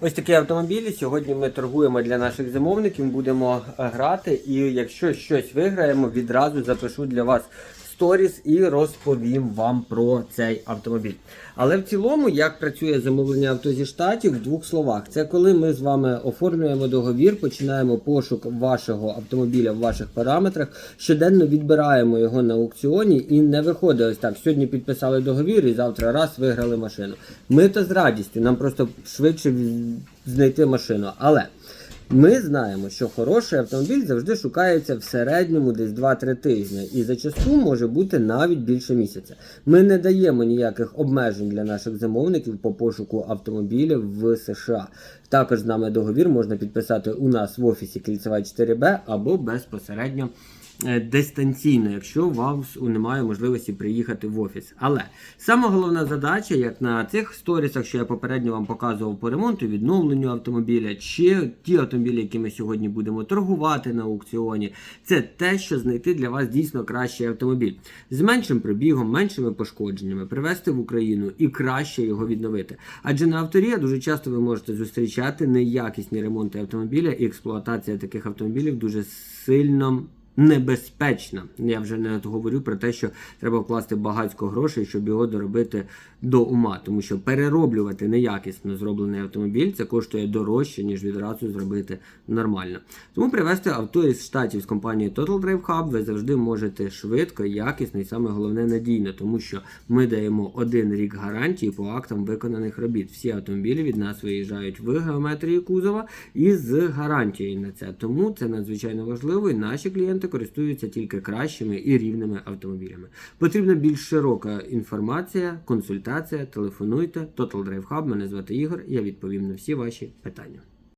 Ось такі автомобілі. Сьогодні ми торгуємо для наших замовників, будемо е, грати. І якщо щось виграємо, відразу запишу для вас сторіс і розповім вам про цей автомобіль. Але в цілому, як працює замовлення авто зі штатів, в двох словах, це коли ми з вами оформлюємо договір, починаємо пошук вашого автомобіля в ваших параметрах, щоденно відбираємо його на аукціоні і не виходить ось так. Сьогодні підписали договір і завтра раз виграли машину. Ми то з радістю, нам просто швидше знайти машину. Але ми знаємо, що хороший автомобіль завжди шукається в середньому десь 2-3 тижні, і зачасту може бути навіть більше місяця. Ми не даємо ніяких обмежень для наших замовників по пошуку автомобілів в США. Також з нами договір можна підписати у нас в офісі Кільцева 4Б або безпосередньо дистанційно, якщо у вас немає можливості приїхати в офіс. Але саме головна задача, як на цих сторісах, що я попередньо вам показував по ремонту, відновленню автомобіля, чи ті автомобілі, які ми сьогодні будемо торгувати на аукціоні, це те, що знайти для вас дійсно кращий автомобіль з меншим пробігом, меншими пошкодженнями, привезти в Україну і краще його відновити. Адже на авторія дуже часто ви можете зустрічати неякісні ремонти автомобіля, і експлуатація таких автомобілів дуже сильно небезпечна. Я вже не говорю про те, що треба вкласти багатько грошей, щоб його доробити до ума, тому що перероблювати неякісно зроблений автомобіль це коштує дорожче, ніж відразу зробити нормально. Тому привезти авто із штатів з компанії Total Drive Hub ви завжди можете швидко, якісно і саме головне надійно, тому що ми даємо один рік гарантії по актам виконаних робіт. Всі автомобілі від нас виїжджають в геометрії кузова і з гарантією на це. Тому це надзвичайно важливо, і наші клієнти користуються тільки кращими і рівними автомобілями. Потрібна більш широка інформація, консультація. Телефонуйте. Total Drive Hub, мене звати Ігор. Я відповім на всі ваші питання.